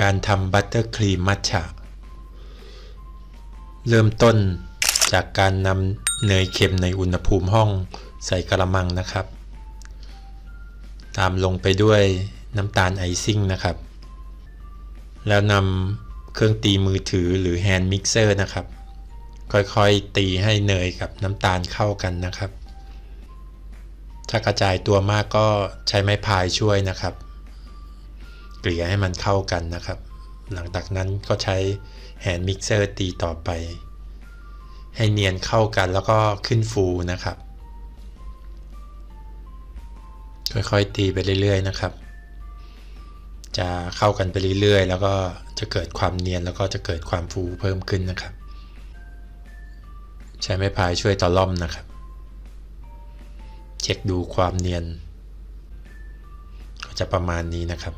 การทำบัตเตอร์ครีมมัทฉะ เริ่มต้นจากการนำเนยเค็มในอุณหภูมิห้องใส่กระมังนะครับ ตามลงไปด้วยน้ำตาลไอซิ่งนะครับ แล้วนำเครื่องตีมือถือหรือแฮนด์มิกเซอร์นะครับ ค่อยๆตีให้เนยกับน้ำตาลเข้ากันนะครับ ถ้ากระจายตัวมากก็ใช้ไม้พายช่วยนะครับ กลี่ยให้มันเข้ากันนะครับ หลังจากนั้นก็ใช้แฮนด์มิกเซอร์ตีต่อไป ให้เนียนเข้ากันแล้วก็ขึ้นฟูนะครับ ค่อยๆตีไปเรื่อยๆนะครับ จะเข้ากันไปเรื่อยๆ แล้วก็จะเกิดความเนียนแล้วก็จะเกิดความฟูเพิ่มขึ้นนะครับ ใช้ไม้พายช่วยต่อล่อมนะครับ เช็คดูความเนียน ก็จะประมาณนี้นะครับ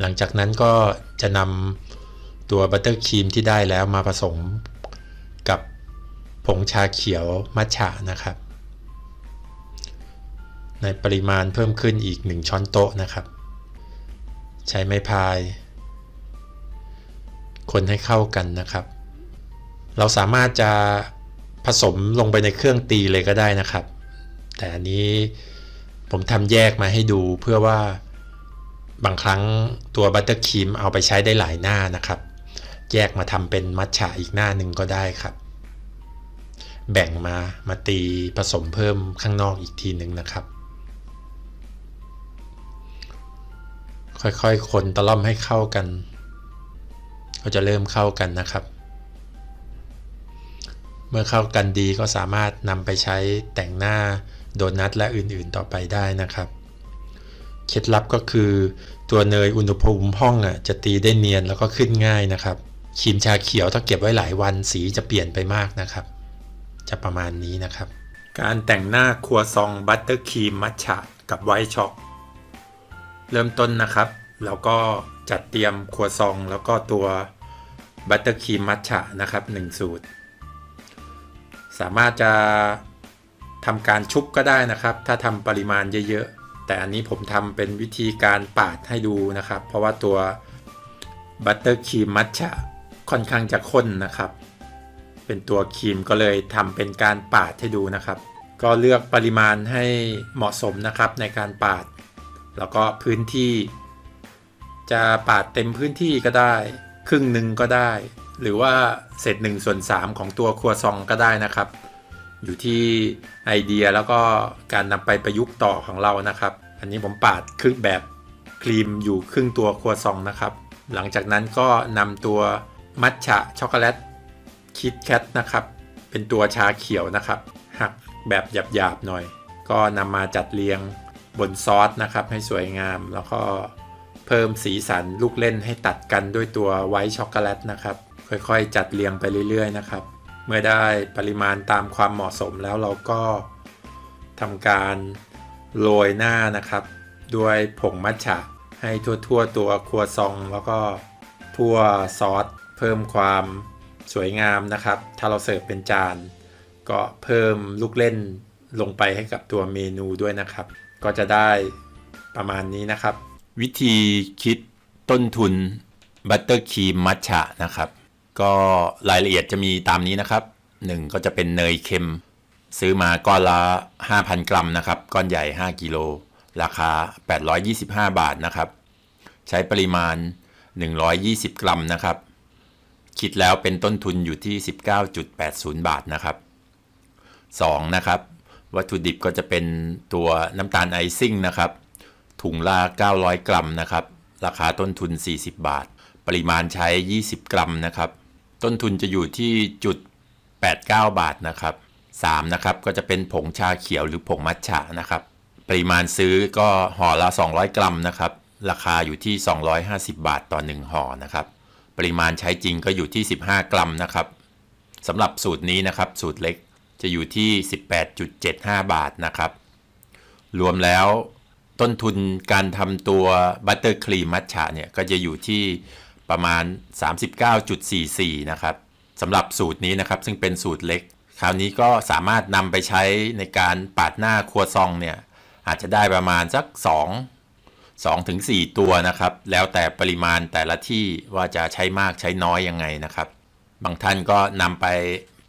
หลังจากนั้นก็จะนำตัวบัตเตอร์ครีมที่ได้แล้วมาผสมกับผงชาเขียวมัทฉะนะครับ ในปริมาณเพิ่มขึ้นอีก 1 ช้อนโต๊ะนะครับ ใช้ไม้พาย คนให้เข้ากันนะครับ เราสามารถจะผสมลงไปในเครื่องตีเลยก็ได้นะครับ แต่อันนี้ผมทำแยกมาให้ดูเพื่อว่า บางครั้งตัวบัตเตอร์ครีมเอาไปใช้ได้หลายหน้านะครับ แยกมาทำเป็นมัทฉะอีกหน้าหนึ่งก็ได้ครับ แบ่งมามาตีผสมเพิ่มข้างนอกอีกทีหนึ่งนะครับ ค่อยๆ คนตะล่อมให้เข้ากัน ก็จะเริ่มเข้ากันนะครับ เมื่อเข้ากันดีก็สามารถนำไปใช้แต่งหน้าโดนัทและอื่นๆต่อไปได้นะครับ เคล็ดลับก็คือ ตัวเนยอุณหภูมิห้องอะจะตีได้เนียนแล้วก็ขึ้นง่ายนะครับครีมชาเขียวถ้าเก็บไว้หลายวันสีจะเปลี่ยนไปมากนะครับ จะประมาณนี้นะครับ การแต่งหน้าครัวซองบัตเตอร์ครีมมัทฉะกับไวท์ช็อกเริ่มต้นนะครับแล้วก็จัดเตรียมครัวซองแล้วก็ตัวบัตเตอร์ครีมมัทฉะนะครับ1 สูตร สามารถจะทำการชุบก็ได้นะครับ ถ้าทำปริมาณเยอะๆ แต่อันนี้ผมทำเป็นวิธีการปาดให้ดูนะครับ เพราะว่าตัวบัตเตอร์ครีมมัทฉะค่อนข้างจะข้นนะครับ เป็นตัวครีมก็เลยทำเป็นการปาดให้ดูนะครับ ก็เลือกปริมาณให้เหมาะสมนะครับในการปาด แล้วก็พื้นที่ จะปาดเต็มพื้นที่ก็ได้ ครึ่งหนึ่งก็ได้ หรือว่าเศษ1ส่วน3ของตัวครัวซองก็ได้นะครับ อยู่ที่ไอเดียแล้วก็การนำไปประยุกต์ต่อของเรานะครับ อันนี้ผมปาดครึ่งแบบครีมอยู่ครึ่งตัวครัวซองนะครับ หลังจากนั้นก็นำตัวมัทฉะช็อกโกแลตคิดแคทนะครับเป็นตัวชาเขียวนะครับ หักแบบหยาบๆหน่อย ก็นำมาจัดเรียงบนซอสนะครับให้สวยงามแล้วก็เพิ่มสีสันลูกเล่นให้ตัดกันด้วยตัวไวท์ช็อกโกแลตนะครับ ค่อยๆ จัดเรียงไปเรื่อยๆนะครับ เมื่อได้ปริมาณตามความเหมาะสมแล้วเราก็ทำการโรยหน้านะครับ ด้วยผงมัทฉะให้ทั่วๆตัวครัวซองแล้วก็ทั่วซอสเพิ่มความสวยงามนะครับ ถ้าเราเสิร์ฟเป็นจาน ก็เพิ่มลูกเล่นลงไปให้กับตัวเมนูด้วยนะครับ ก็จะได้ประมาณนี้นะครับ วิธีคิดต้นทุนบัตเตอร์ครีมมัทฉะนะครับ ก็รายละเอียดจะมีตามนี้นะครับ 1 ก็จะเป็นเนยเค็ม ซื้อมาก้อนละ 5,000 กรัมนะครับ ก้อนใหญ่ 5 กิโล ราคา 825 บาทนะครับ ใช้ปริมาณ 120 กรัมนะครับ คิดแล้วเป็นต้นทุนอยู่ที่ 19.80 บาทนะครับ2นะครับ วัตถุดิบก็จะเป็นตัวน้ำตาลไอซิ่งนะครับ ถุงละ 900 กรัมนะครับ ราคาต้นทุน 40 บาท ปริมาณใช้ 20 กรัมนะครับ ต้นทุนจะอยู่ที่จุด 89 บาทนะครับ3นะครับก็จะเป็นผงชาเขียวหรือผงมัทฉะนะครับ ปริมาณซื้อก็ห่อละ 200 กรัมนะครับ ราคาอยู่ที่ 250 บาทต่อ 1ห่อนะครับ ปริมาณใช้จริงก็อยู่ที่ 15 กรัมนะครับสำหรับสูตรนี้นะครับ สูตรเล็กจะอยู่ที่ 18.75 บาทนะครับ รวมแล้วต้นทุนการทำตัวบัตเตอร์ครีมมัทฉะเนี่ยก็จะอยู่ที่ ประมาณ 39.44 นะครับสำหรับสูตรนี้นะครับ ซึ่งเป็นสูตรเล็ก คราวนี้ก็สามารถนำไปใช้ในการปาดหน้าครัวซองเนี่ย อาจจะได้ประมาณสัก 2 2-4ตัวนะครับ แล้วแต่ปริมาณแต่ละที่ว่าจะใช้มากใช้น้อยยังไงนะครับ บางท่านก็นำไป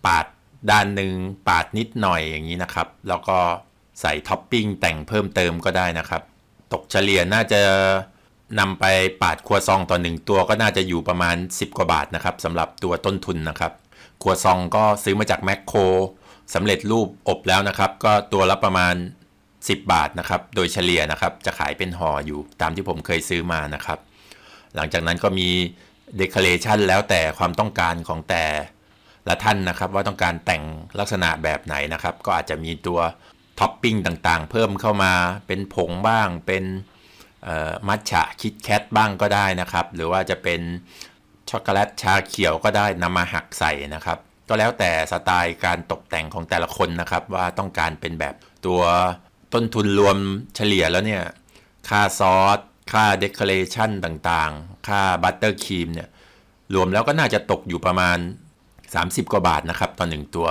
ปาดด้านหนึ่งปาดนิดหน่อยอย่างนี้นะครับ แล้วก็ใส่ท็อปปิ้งแต่งเพิ่มเติมก็ได้นะครับ ตกเฉลี่ยน่าจะ นำไปปาดครัวซองต่อหนึ่งตัวก็น่าจะอยู่ประมาณ 10 กว่าบาทนะครับสำหรับตัวต้นทุนนะครับครัวซองก็ซื้อมาจากแมคโครสำเร็จรูปอบแล้วนะครับ ก็ตัวละประมาณ 10 บาทนะครับ โดยเฉลี่ยนะครับจะขายเป็นห่ออยู่ตามที่ผมเคยซื้อมานะครับ หลังจากนั้นก็มีเดคอเรชันแล้วแต่ความต้องการของแต่ละท่านนะครับ ว่าต้องการแต่งลักษณะแบบไหนนะครับ ก็อาจจะมีตัวท็อปปิ้งต่างๆ เพิ่มเข้ามาเป็นผงบ้างเป็น มัทฉะคิดแคทบ้างก็ได้นะครับ หรือว่าจะเป็นช็อกโกแลตชาเขียวก็ได้นำมาหักใส่นะครับ ก็แล้วแต่สไตล์การตกแต่งของแต่ละคนนะครับ ว่าต้องการเป็นแบบตัวต้นทุนรวมเฉลี่ยแล้วเนี่ย ค่าซอส ค่าเดคอเรชันต่างๆ ค่าบัตเตอร์ครีมเนี่ย รวมแล้วก็น่าจะตกอยู่ประมาณ 30 กว่าบาทนะครับต่อหนึ่งตัว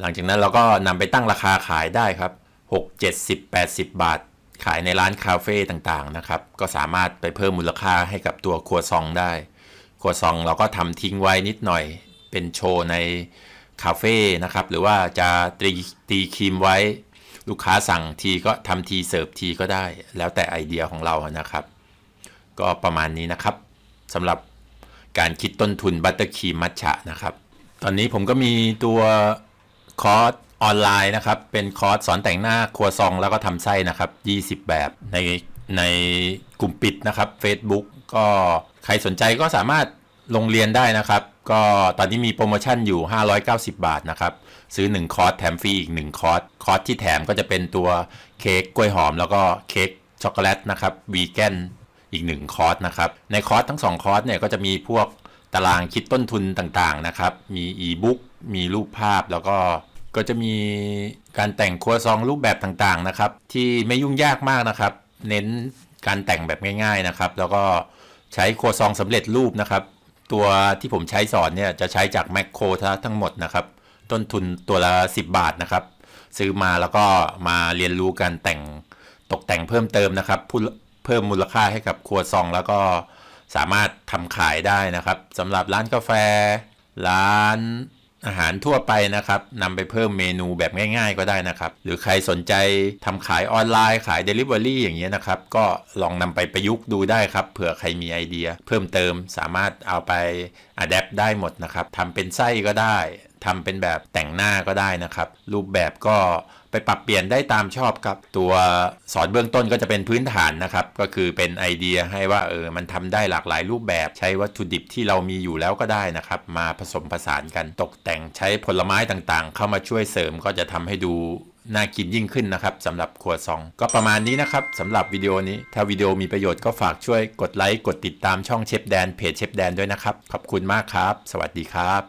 หลังจากนั้นเราก็นำไปตั้งราคาขายได้ครับ 6 70 80 บาท ขายในร้านคาเฟ่ต่างๆนะครับ ก็สามารถไปเพิ่มมูลค่าให้กับตัวครัวซองได้ ครัวซองเราก็ทำทิ้งไว้นิดหน่อย เป็นโชว์ในคาเฟ่นะครับ หรือว่าจะตีตีครีมไว้ ลูกค้าสั่งทีก็ทำทีเสิร์ฟทีก็ได้ แล้วแต่ไอเดียของเรานะครับ ก็ประมาณนี้นะครับสำหรับการคิดต้นทุนบัตเตอร์ครีมมัทฉะนะครับ ตอนนี้ผมก็มีตัวคอร์ส ออนไลน์นะครับ เป็นคอร์สสอนแต่งหน้าครัวซองแล้วก็ทำไส้นะครับ 20 แบบในในกลุ่มปิดนะครับ Facebook ก็ใครสนใจก็สามารถลงเรียนได้นะครับ ก็ตอนนี้มีโปรโมชั่นอยู่ 590 บาทนะครับ ซื้อ 1 คอร์สแถมฟรีอีก 1 คอร์ส คอร์สที่แถมก็จะเป็นตัวเค้กกล้วยหอม แล้วก็เค้กช็อกโกแลตนะครับวีแกนอีก 1 คอร์สนะครับ ในคอร์สทั้ง 2 คอร์สเนี่ยก็จะมีพวกตารางคิดต้นทุนต่างๆนะครับ มีอีบุ๊กมีรูปภาพแล้วก็ ก็จะมีการแต่งครัวซองรูปแบบต่างๆนะครับ ที่ไม่ยุ่งยากมากนะครับ เน้นการแต่งแบบง่าย ๆนะครับ แล้วก็ใช้ครัวซองสำเร็จรูปนะครับ ตัวที่ผมใช้สอนเนี่ยจะใช้จากแมคโครทั้งหมดนะครับ ต้นทุนตัวละ 10 บาทนะครับ ซื้อมาแล้วก็มาเรียนรู้การแต่งตกแต่งเพิ่มเติมนะครับเพิ่มมูลค่าให้กับครัวซองแล้วก็สามารถทำขายได้นะครับสำหรับร้านกาแฟ ร้าน อาหารทั่วไปนะครับนำไปเพิ่มเมนูแบบง่าย ๆ ก็ได้นะครับ หรือใครสนใจทำขายออนไลน์ขาย Delivery อย่างเงี้ยนะครับ ก็ลองนำไปประยุกต์ดูได้ครับ เผื่อใครมีไอเดีย เพิ่มเติมสามารถเอาไปอัดแอปได้หมดนะครับทำเป็นไส้ก็ได้ ทำเป็นแบบแต่งหน้าก็ได้นะครับ รูปแบบก็ไปปรับเปลี่ยนได้ตามชอบครับ ตัวสอนเบื้องต้นก็จะเป็นพื้นฐานนะครับ ก็คือเป็นไอเดียให้ว่าเออมันทำได้หลากหลายรูปแบบใช้วัตถุดิบที่เรามีอยู่แล้วก็ได้นะครับ มาผสมผสานกันตกแต่งใช้ผลไม้ต่างๆ เข้ามาช่วยเสริมก็จะทำให้ดูน่ากินยิ่งขึ้นนะครับสำหรับครัวซอง ก็ประมาณนี้นะครับสำหรับวิดีโอนี้ ถ้าวิดีโอมีประโยชน์ก็ฝากช่วยกดไลค์กดติดตามช่องเชฟแดนเพจเชฟแดนด้วยนะครับขอบคุณมากครับ สวัสดีครับ